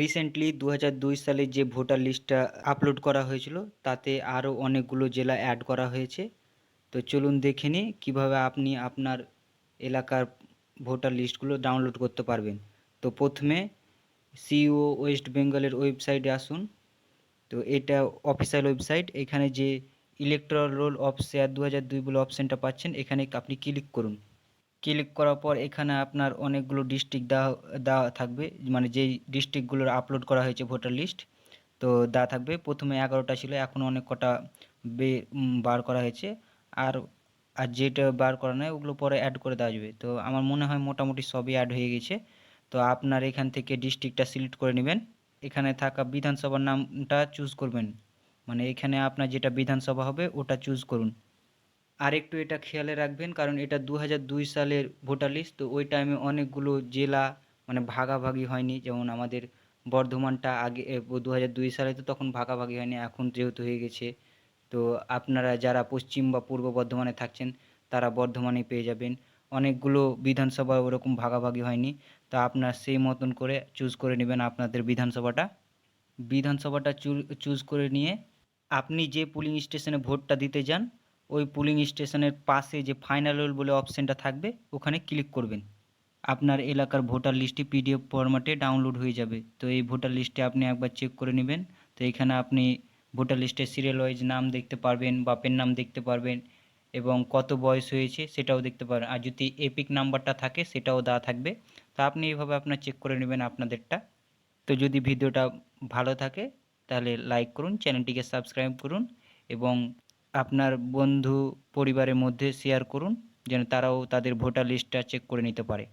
Recently দু হাজার দুই সালে যে ভোটার লিস্টটা আপলোড করা হয়েছিল, তাতে আরও অনেকগুলো জেলা অ্যাড করা হয়েছে। তো চলুন দেখে নিই কীভাবে আপনি আপনার এলাকার ভোটার লিস্টগুলো ডাউনলোড করতে পারবেন। তো প্রথমে সিইও ওয়েস্ট বেঙ্গলের ওয়েবসাইটে আসুন। তো এটা অফিসিয়াল ওয়েবসাইট এখানে যে ইলেকট্রাল রোল অফ শেয়ার দু হাজার দুই বলে অপশানটা পাচ্ছেন, এখানে আপনি ক্লিক করুন। ক্লিক করার পর এখানে আপনার অনেকগুলো ডিস্ট্রিক্ট দেওয়া দেওয়া থাকবে। মানে যেই ডিস্ট্রিক্টগুলোর আপলোড করা হয়েছে ভোটার লিস্ট তো দেওয়া থাকবে। প্রথমে এগারোটা ছিল, এখন অনেক কটা বে বার করা হয়েছে। আর আর যেটা বার করা নয় ওগুলো পরে অ্যাড করে দেওয়া যাবে। তো আমার মনে হয় মোটামুটি সবই অ্যাড হয়ে গেছে। তো আপনার এখান থেকে ডিস্ট্রিক্টটা সিলেক্ট করে নেবেন। এখানে থাকা বিধানসভার নামটা চুজ করবেন। মানে এখানে আপনার যেটা বিধানসভা হবে, ওটা চুজ করুন। আর একটু এটা খেয়ালে রাখবেন, কারণ এটা দু হাজার দুই সালের ভোটার লিস্ট তো ওই টাইমে অনেকগুলো জেলা মানে ভাগাভাগি হয়নি। যেমন আমাদের বর্ধমানটা আগে দু দুই সালে তো তখন ভাগাভাগি হয়নি, এখন যেহেতু হয়ে গেছে, তো আপনারা যারা পশ্চিম বা পূর্ব বর্ধমানে থাকছেন, তারা বর্ধমানে পেয়ে যাবেন। অনেকগুলো বিধানসভা ওরকম ভাগাভাগি হয়নি, তা আপনার সেই মতন করে চুজ করে নেবেন আপনাদের বিধানসভাটা। বিধানসভাটা চুজ করে নিয়ে আপনি যে পুলিং স্টেশনে ভোটটা দিতে যান ওই পুলিং স্টেশনের পাশে যে ফাইনাল রোল বলে অপশানটা থাকবে, ওখানে ক্লিক করবেন। আপনার এলাকার ভোটার লিস্টটি পিডিএফ ফরম্যাটে ডাউনলোড হয়ে যাবে। তো এই ভোটার লিস্টে আপনি একবার চেক করে নেবেন। তো এখানে আপনি ভোটার লিস্টে সিরিয়াল ওয়াইজ নাম দেখতে পারবেন বাপের নাম দেখতে পারবেন এবং কত বয়স হয়েছে সেটাও দেখতে পারবেন আর যদি এপিক নাম্বারটা থাকে সেটাও দেওয়া থাকবে। তো আপনি এইভাবে আপনার চেক করে নেবেন আপনাদেরটা। তো যদি ভিডিওটা ভালো থাকে তাহলে লাইক করুন চ্যানেলটিকে সাবস্ক্রাইব করুন এবং আপনার বন্ধু পরিবারের মধ্যে শেয়ার করুন, যেন তারাও তাদের ভোটার লিস্টটা চেক করে নিতে পারে।